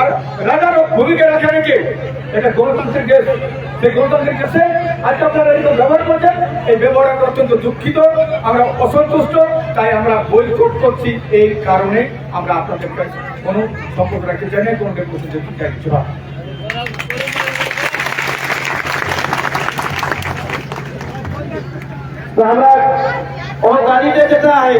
আর রাজারও ভূমিকা রাখে নাকি এটা গণতান্ত্রিক দেশ সেই গণতান্ত্রিক দেশে আজকে আপনারা এই ব্যবহার করছেন এই ব্যবহার আমরা অত্যন্ত দুঃখিত আমরা অসন্তুষ্ট তাই আমরা বৈঠক করছি এই কারণে আমরা আপনাদের কাছে কোনো সম্পর্ক রাখতে চাই না কোনো করতে চাই কিছু না तो हमारा और गाड़ी में कितना है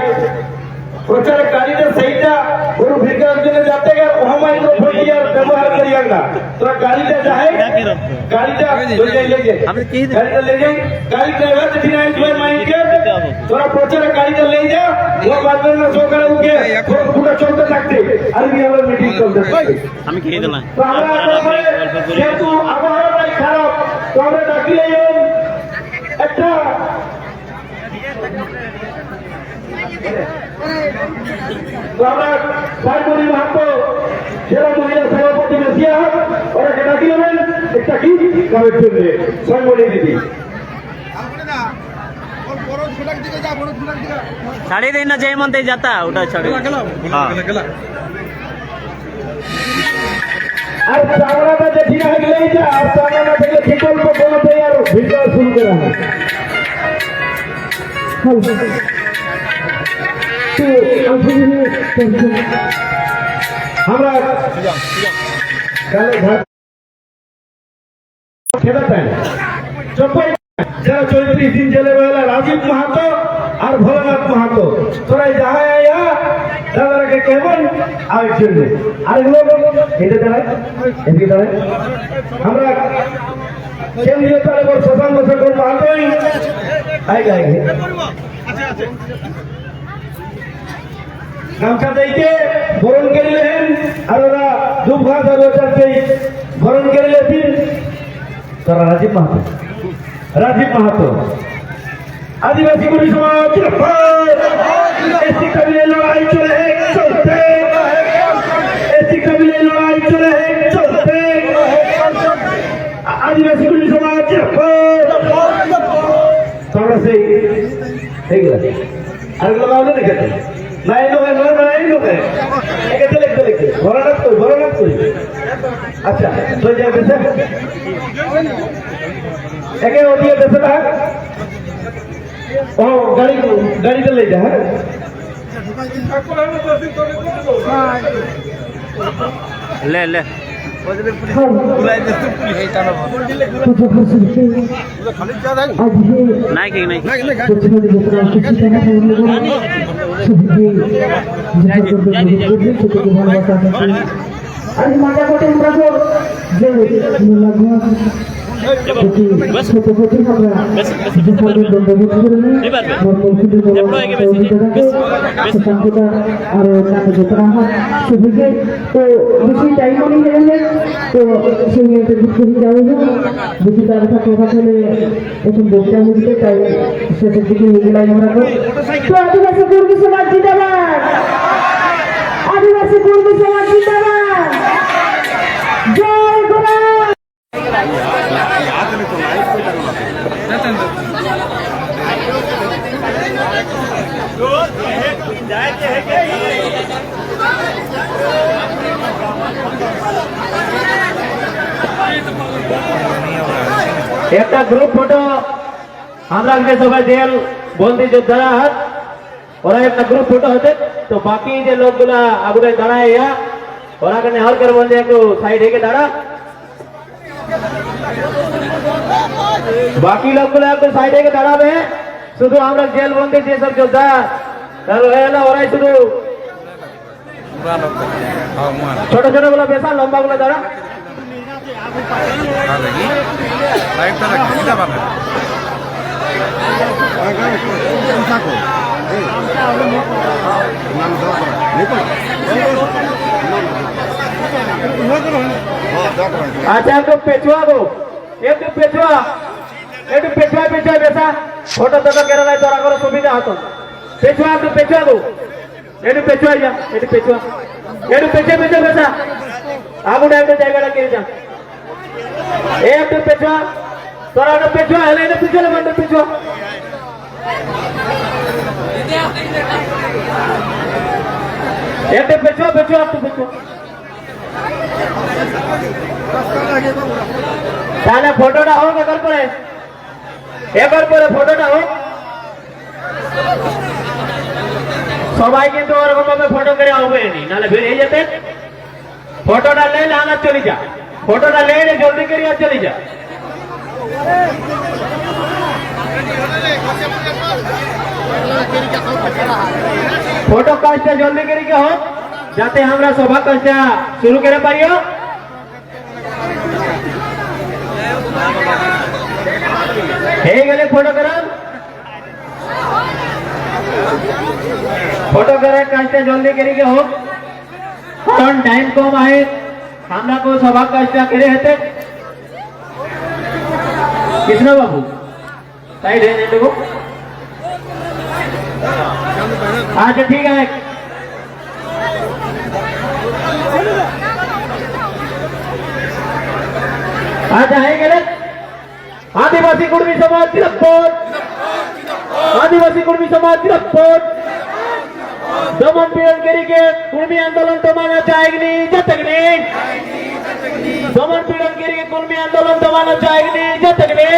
প্রচার গাড়িতে সেইটা গরু ভিড়কার জন্য যাতে গেলে ওহামাই তো ফটিয়ার ব্যবহার করিয়া না তোরা গাড়িতে যাই গাড়িটা লই যাই লই যাই গাড়িটা লই যাই গাড়ি ড্রাইভার যদি নাই তুই মাইকে তোরা প্রচার গাড়িটা লই যা ও বাদবে না সকালে উঠে পুরো চলতে থাকতে আর কি আমার মিটিং চলতে থাকতে আমি খেয়ে দিলাম তো আমরা তারপরে যেহেতু আবহাওয়াটাই খারাপ তো আমরা ডাকলে একটা তো আমরা সাইমনি মাহাতো জেলা মহিলা সভাপতি মেসিয়া ওরাকে ডাকি নেবেন একটা কি কামের জন্য। সাইমনি দিদি ছাড়িয়ে দিন না জয় মন্দির যাতা ওটা ছাড়িয়ে হ্যাঁ। আর চামড়াটা যে ঠিক হয়ে যা আর চামড়া থেকে ঠিক কোনো আর ভিডিও শুরু করা হয় আমরা কালে ঘাট খেতে পাই চপ্পাই যারা চৌত্রিশ দিন জেলে বেলা রাজীব মাহাতো আর ভোলানাথ মাহাতো। তোরাই যাহা আয়া, দাদারাকে কেমন আমরা শশাঙ্ক শেখর মাহাতোই। আই গাই গামছা দিকে বরণ করিলেন আর ওরা দুব ঘাস আর ওটাতেই বরণ করিলেন তারা রাজীব মাহাতো। রাজীব মাহাতো। আদিবাসী কবি সমাজ এসি কবিলে লড়াই চলে এসি কবিলে লড়াই চলে আদিবাসী কবি সমাজ তোমরা সেই এইগুলা আর এগুলো বাবু দেখেছে নাই নয় নয় নাই নয় একে লিখতে লিখতে। ভরনাথ কই ভরনাথ কই? আচ্ছা তো যাই বেসে একে ওদিকে বেসে না? ও গাড়ি গাড়িতে লে যা হ্যাঁ। লে লে। নাই। নাই আজ মাথা কঠিন প্রচুর যে আর যেতে হয় সেদিকে তো বেশি টাইম গেলে তো সেই মেয়েটা দুঃখ হয়ে যাবে বেশি তার সাথে কথা হলে এখন বলতে আমি দিতে তাই তো আদিবাসী কর্মী সমাজ জিন্দাবাদ আদিবাসী কর্মী সমাজ জিন্দাবাদ একটা গ্রুপ ফটো আমরা আজকে সবাই দেয়াল বন্দি যোদ্ধারা হাত ওরা একটা গ্রুপ ফটো হতে তো বাকি যে লোকগুলা আগুনে দাঁড়ায় ইয়া ওরা কেন হর করে বলছে একটু সাইড হেকে দাঁড়া বাকি লোকগুলো একটু সাইড হেকে দাঁড়াবে শুধু আমরা জেল বন্দি যেসব যোদ্ধা ছোট ছোটগুলো বেসা লম্বা গুলো দাঁড়া। আচ্ছা একটু পেছুয়া গো। একটু পেছুয়া একটু পেছুয়া পেছুয়া বেসা ফটো ফটো কেরালায় তোরা করে সুবিধা হতো। পেছুয়া একটু পেছুয়া গো একটু পেছুয়া যা একটু পেছুয়া একটু পেছে পেছে বেসা আগুন একটু জায়গাটা কেড়ে যা এ একটু পেছুয়া তোরা একটু পেছুয়া হেলে একটু পিছনে বন্ধ পেছুয়া একটু পেছুয়া পেছুয়া একটু পেছুয়া তাহলে ফটোটা হোক একবার পরে একবার পরে ফটোটা হোক সবাই কিন্তু ওরকম ভাবে ফটো করে হবে নি। নাহলে বেরিয়ে যেতে ফটোটা লে আনা চলে যা। ফটোটা লে লে, জলদি করে আর চলে যা। ফটো কাজটা জলদি করে কে হোক, যাতে আমরা সভা কাজটা শুরু করে পারিও হয়ে গেলে ফটো করান। ফটো করার কাজটা জলদি করে কে হোক কারণ টাইম কম आहे আমরা को সভা কাজটা করে হেতে কৃষ্ণ বাবু তাই রেঞ্জ দেবো আচ্ছা ঠিক আছে আচ্ছা হয়ে গেলে আদিবাসী কর্মী সমাজ জিরাপ্পর আদিবাসী কর্মী সমাজ জিরাপ্পর দমন পীড়নকারীকে কুর্মী আন্দোলন দমানো চায়নি জতকনি দমন পীড়নকারীকে কুর্মী আন্দোলন দমানো চায়নি জতকনি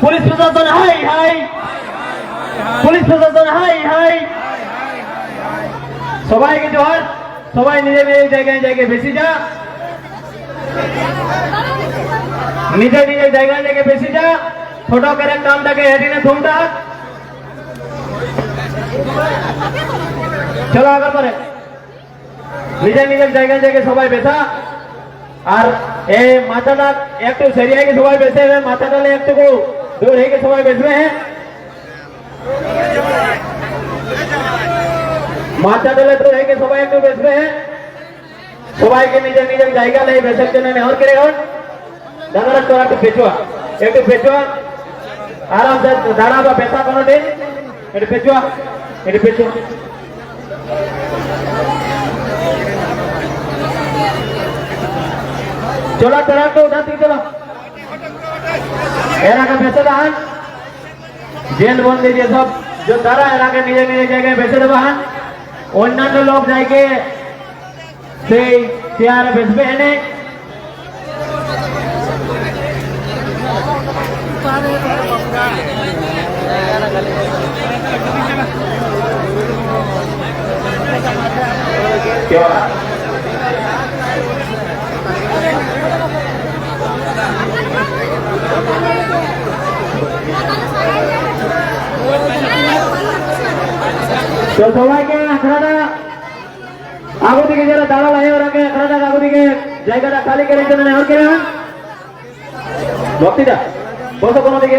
পুলিশ প্রশাসন, হাই হাই। পুলিশ প্রশাসন, হাই হাই। সবাইকে জোহার সবাই নিজের নিজের জায়গায় জায়গায় বেশি যা। নিজের নিজের জায়গায় জায়গায় বেশি যা। ছোট করে কামটাকে হেঁটে ধুমটা চলো আগে পরে নিজের নিজের জায়গায় জায়গায় সবাই বেসা আর এই মাথাটা একটু সেরিয়ে গিয়ে সবাই বেসে মাথাটা একটু দূর হয়ে গিয়ে সবাই বেসবে হ্যাঁ মাথা ডলে তো রেখে সবাই একটু বেসবে হ্যাঁ সবাইকে নিজের নিজের জায়গা নেই বেসার জন্য নেহর করে এখন দাদারা তোরা একটু পেছুয়া একটু পেছুয়া আরাম সে দাঁড়া বা বেসা কোনো দিন একটু পেছুয়া একটু পেছুয়া চলো তোরা একটু উঠা থেকে চলো এর আগে বেসে দাঁড়ান জেল বন্দি যেসব যোদ্ধারা এলাকে নিজের নিজের জায়গায় বেছে দেবো হ্যাঁ অন্যান্য লোক যাইকে সেই চেয়ারে বেসবে এনে তো সবাইকে আখড়াটা আগো দিকে যারা দাঁড়া লাগে ওরাকে আখড়াটা আগো দিকে জায়গাটা খালি করে জন্য নেওয়ার কে ভক্তিটা, বসো কোনো দিকে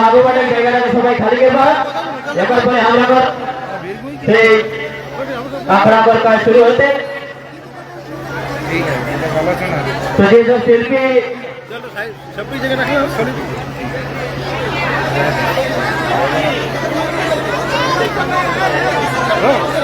আগে বাড়ে জায়গাটাকে সবাই খালি করবা পরে আমরা সেই কর কাজ শুরু হতে তো যেসব শিল্পী আচ্ছা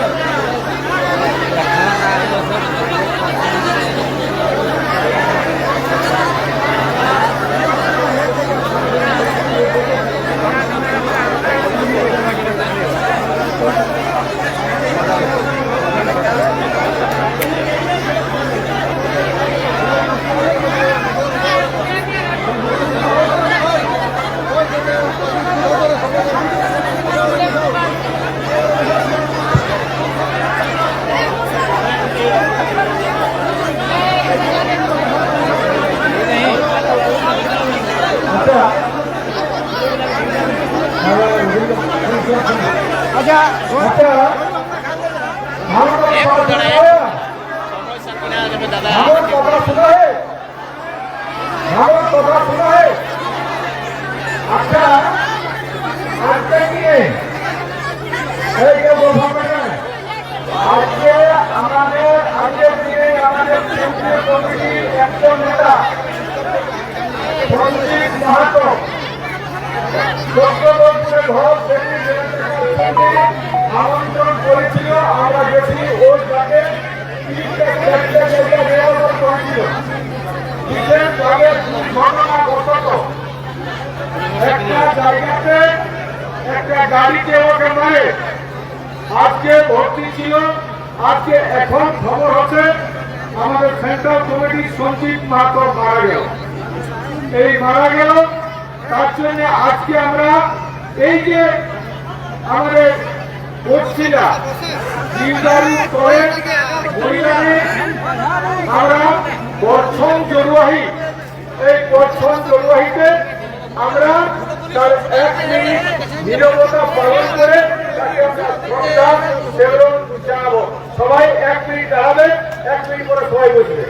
একটা জায়গাতে একটা গাড়িতে ওকে আজকে ভর্তি ছিল আজকে এখন খবর হচ্ছে আমাদের সেন্ট্রাল কমিটির সঞ্চিত মাহাতো মারা এই মারা গেল তার জন্য আজকে আমরা এই যে আমাদের কোচিলা জিলদারি করে মহিলাদের আমরা বর্ষণ জরুয়াহি এই বর্ষণ জরুয়াহিতে আমরা তার এক মিনিট নিরবতা পালন করে সবাই এক মিনিট দাঁড়াবে, এক মিনিট পরে সবাই বসবে।